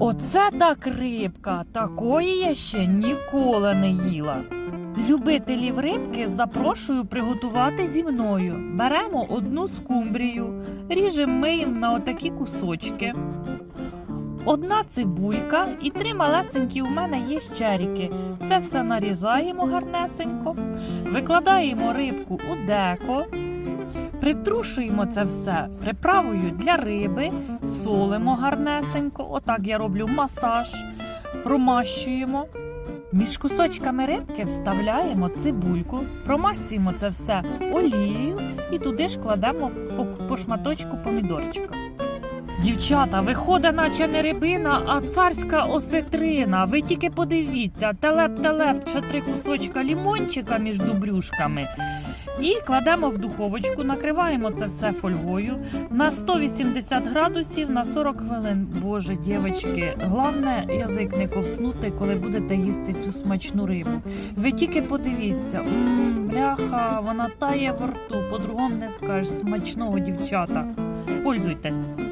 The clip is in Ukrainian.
Оце так рибка, такої я ще ніколи не їла. Любителів рибки запрошую приготувати зі мною. Беремо одну скумбрію, ріжемо миємо на отакі кусочки. Одна цибулька і три малесенькі у мене є щеріки. Це все нарізаємо гарнесенько, викладаємо рибку у деко, притрушуємо це все приправою для риби, солимо гарнесенько. Отак я роблю масаж, промащуємо. Між кусочками рибки вставляємо цибульку, промастюємо це все олією і туди ж кладемо по шматочку помідорчика. Дівчата, виходить, наче не рибина, а царська осетрина. Ви тільки подивіться, телеп-телеп, ще три кусочка лімончика між брюшками. І кладемо в духовочку, накриваємо це все фольгою на 180 градусів на 40 хвилин. Боже, дівчатки, головне язик не ковтнути, коли будете їсти цю смачну рибу. Ви тільки подивіться, м, бляха, вона тає в рту, по-другому не скажеш. Смачного дівчата. Пользуйтесь.